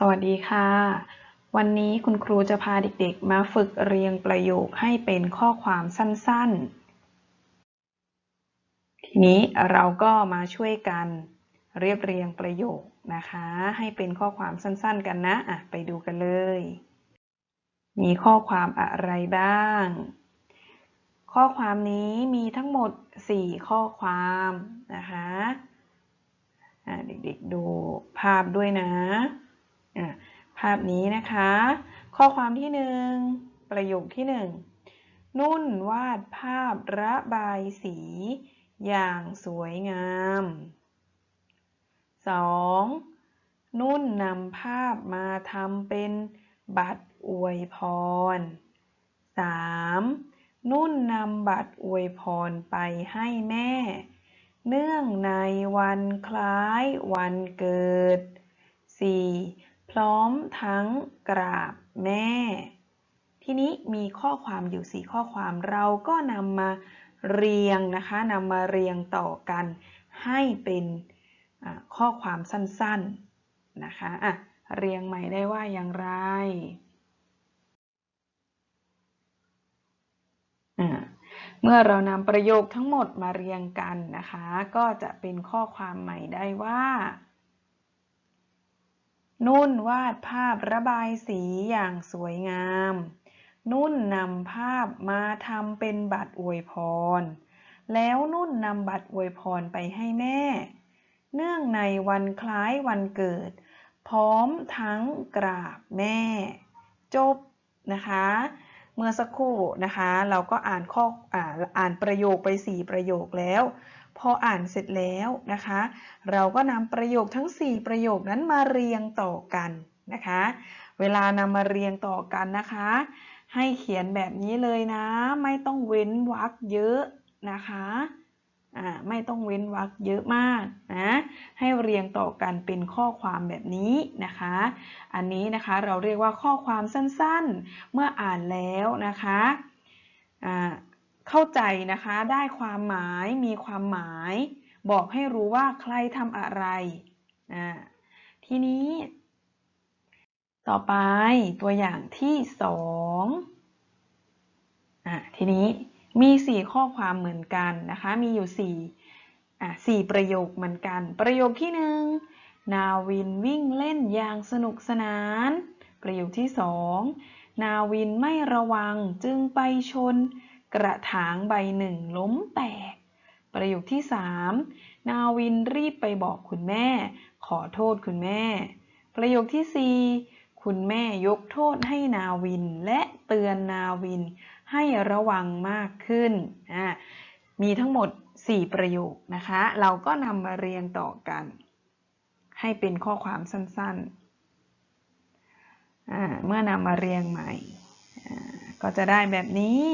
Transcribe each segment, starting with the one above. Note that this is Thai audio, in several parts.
สวัสดีค่ะ วันนี้คุณครูจะพาเด็กๆ มาฝึกเรียงประโยคให้เป็นข้อความสั้นๆ ทีนี้เราก็มาช่วยกันเรียบเรียงประโยคนะคะ ให้เป็นข้อความสั้นๆกันนะอะไปดูกันเลย มีข้อความอะไรบ้าง ข้อความนี้มีทั้งหมด 4 ข้อความนะคะเด็กๆดูภาพด้วยนะ ภาพนี้นะคะ ข้อความที่หนึ่งประโยคที่หนึ่งนุ่นวาดภาพระบายสี อย่างสวยงาม 2. นุ่นนำภาพมาทำเป็นบัตรอวยพร 3. นุ่นนำบัตรอวยพรไปให้แม่ เนื่องในวันคล้ายวันเกิด 4. พร้อมทั้งกราบแม่ ทีนี้มีข้อความอยู่ 4 ข้อความเราก็นำมาเรียงนะคะนำมาเรียงต่อกันให้เป็นข้อความสั้นๆนะคะะเรียงใหม่ได้ว่าอย่างไรเมื่อเรานำประโยคทั้งหมดมาเรียงกันนะคะ ก็จะเป็นข้อความใหม่ได้ว่า นุ่นวาดภาพระบายสีอย่างสวยงาม นุ่นนำภาพมาทำเป็นบัตรอวยพร แล้วนุ่นนำบัตรอวยพรไปให้แม่ เนื่องในวันคล้ายวันเกิด พร้อมทั้งกราบแม่ จบนะคะ เมื่อสักครู่นะคะ เราก็อ่านข้ออ่านประโยคไป4ประโยคแล้ว พออ่านเสร็จแล้วนะคะ เราก็นำประโยคทั้ง 4 ประโยคนั้นมาเรียงต่อกันนะคะ เวลานำมาเรียงต่อกันนะคะ ให้เขียนแบบนี้เลยนะ ไม่ต้องเว้นวรรคเยอะนะคะไม่ต้องเว้นวรรคเยอะมากนะให้เรียงต่อกันเป็นข้อความแบบนี้นะคะ อันนี้นะคะเราเรียกว่าข้อความสั้นๆ เมื่ออ่านแล้วนะคะ เข้าใจนะคะ ได้ความหมาย มีความหมาย บอกให้รู้ว่าใครทำอะไรทีนี้ ต่อไปตัวอย่างที่สองอทีนี้มี 4 ข้อความเหมือนกันนะคะ มีอยู่ 4 อะ4ประโยคเหมือนกัน ประโยคที่ 1 นาวินวิ่งเล่นอย่างสนุกสนาน ประโยคที่ 2 นาวินไม่ระวังจึงไปชน กระถางใบหนึ่งล้มแตก ประโยคที่ 3 นาวินรีบไปบอกคุณแม่ ขอโทษคุณแม่ ประโยคที่ 4 คุณแม่ยกโทษให้นาวินและเตือนนาวินให้ระวังมากขึ้น มีทั้งหมด 4 ประโยคนะคะ เราก็นำมาเรียงต่อกัน ให้เป็นข้อความสั้นๆ เมื่อนำมาเรียงใหม่ ก็จะได้แบบนี้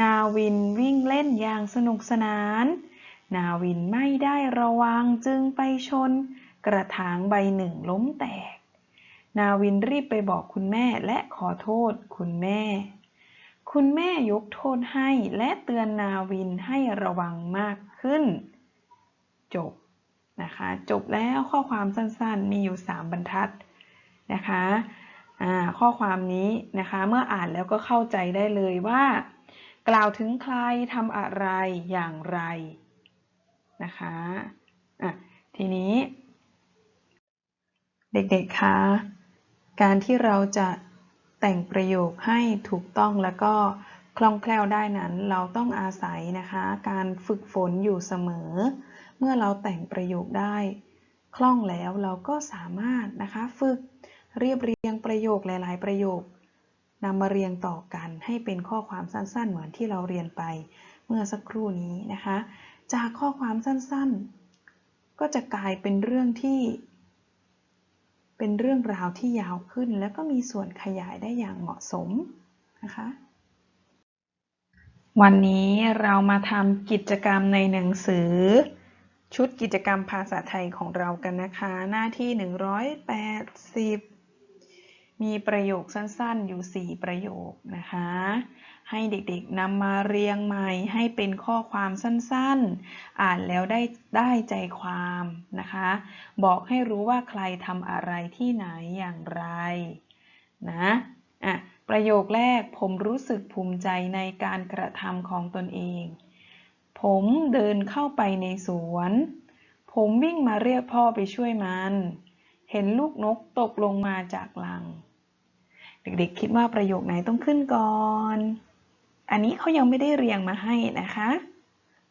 นาวินวิ่งเล่นอย่างสนุกสนาน นาวินไม่ได้ระวังจึงไปชน กระถางใบหนึ่งล้มแตก นาวินรีบไปบอกคุณแม่และขอโทษคุณแม่ คุณแม่ยกโทษให้และเตือนนาวินให้ระวังมากขึ้น จบนะคะ จบแล้วข้อความสั้นๆ มีอยู่ 3 บรรทัดนะคะข้อความนี้นะคะ เมื่ออ่านแล้วก็เข้าใจได้เลยว่า กล่าวถึงใครทำอะไรอย่างไรนะคะะทีนี้ เด็กๆคะการที่เราจะแต่งประโยคให้ถูกต้องแล้วก็คล่องแคล่วได้นั้น เราต้องอาศัยนะคะ การฝึกฝนอยู่เสมอ เมื่อเราแต่งประโยคได้คล่องแล้วเราก็สามารถนะคะ ฝึกเรียบเรียงประโยคหลาย ๆ ประโยค นำมาเรียงต่อกันให้เป็นข้อความสั้นๆ เหมือนที่เราเรียนไปเมื่อสักครู่นี้นะคะ จากข้อความสั้นๆ ก็จะกลายเป็นเรื่องที่ เป็นเรื่องราวที่ยาวขึ้น แล้วก็มีส่วนขยายได้อย่างเหมาะสมนะคะ วันนี้เรามาทำกิจกรรมในหนังสือ ชุดกิจกรรมภาษาไทยของเรากันนะคะ หน้าที่ 180 มีประโยคสั้นๆอยู่ 4 ประโยคนะคะ ให้เด็กๆนำมาเรียงใหม่ให้เป็นข้อความสั้นๆ อ่านแล้วได้ได้ใจความนะคะ บอกให้รู้ว่าใครทำอะไรที่ไหนอย่างไรนะอะประโยคแรกผมรู้สึกภูมิใจในการกระทำของตนเอง ผมเดินเข้าไปในสวน ผมวิ่งมาเรียกพ่อไปช่วยมัน เห็นลูกนกตกลงมาจากหลัง เด็กๆ คิดว่าประโยคไหนต้องขึ้นก่อน อันนี้เขายังไม่ได้เรียงมาให้นะคะ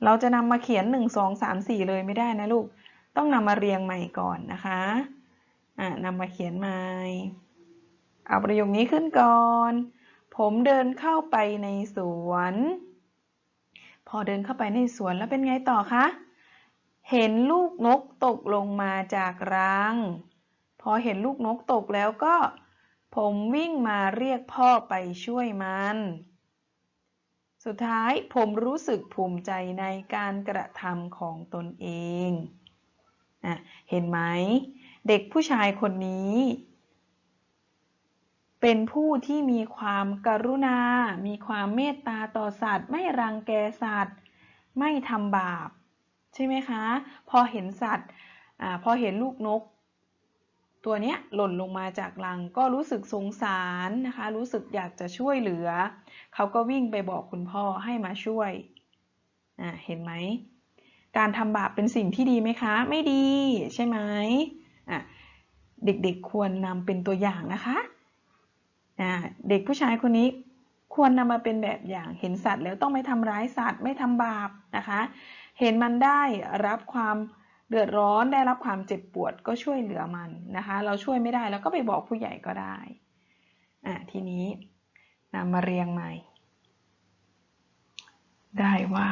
เราจะนำมาเขียน 1 2 3 4 เลยไม่ได้นะลูก ต้องนำมาเรียงใหม่ก่อนนะคะ อ่านำมาเขียนใหม่ เอาประโยคนี้ขึ้นก่อน ผมเดินเข้าไปในสวน พอเดินเข้าไปในสวนแล้วเป็นไงต่อคะ เห็นลูกนกตกลงมาจากรัง พอเห็นลูกนกตกแล้วก็ ผมวิ่งมาเรียกพ่อไปช่วยมัน สุดท้ายผมรู้สึกภูมิใจในการกระทำของตนเองอะเห็นไหม เด็กผู้ชายคนนี้ เป็นผู้ที่มีความกรุณา มีความเมตตาต่อสัตว์ ไม่รังแกสัตว์ ไม่ทำบาป ใช่ไหมคะ พอเห็นสัตว์อพอเห็นลูกนก ตัวเนี้ยหล่นลงมาจากรังก็รู้สึกสงสารนะคะ รู้สึกอยากจะช่วยเหลือ เขาก็วิ่งไปบอกคุณพ่อให้มาช่วยอ่าเห็นไหม การทำบาปเป็นสิ่งที่ดีไหมคะ ไม่ดีใช่ไหมอะเด็กๆควรนำเป็นตัวอย่างนะคะอ่าเด็กผู้ชายคนนี้ควรนำมาเป็นแบบอย่างเห็นสัตว์แล้วต้องไม่ทำร้ายสัตว์ไม่ทำบาปนะคะ เห็นมันได้รับความ เดือดร้อนได้รับความเจ็บปวดก็ช่วยเหลือมันนะคะ เราช่วยไม่ได้แล้วก็ไปบอกผู้ใหญ่ก็ได้อะทีนี้นำมาเรียงใหม่ ได้ว่า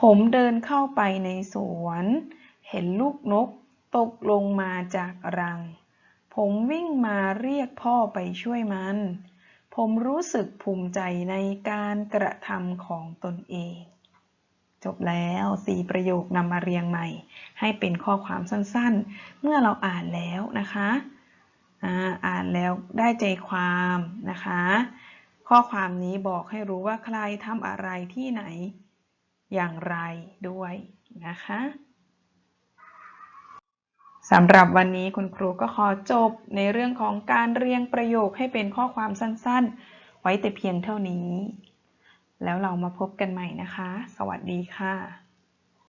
ผมเดินเข้าไปในสวน เห็นลูกนกตกลงมาจากรัง ผมวิ่งมาเรียกพ่อไปช่วยมัน ผมรู้สึกภูมิใจในการกระทำของตนเอง จบแล้วสีประโยคนำมาเรียงใหม่ ให้เป็นข้อความสั้นๆ เมื่อเราอ่านแล้วนะคะอ่อ่านแล้วได้ใจความนะคะ ข้อความนี้บอกให้รู้ว่าใครทำอะไรที่ไหนอย่างไรด้วยนะคะสำหรับวันนี้คุณครูก็ขอจบในเรื่องของการเรียงประโยคให้เป็นข้อความสั้นๆ ไว้แต่เพียงเท่านี้ แล้วเรามาพบกันใหม่นะคะ สวัสดีค่ะ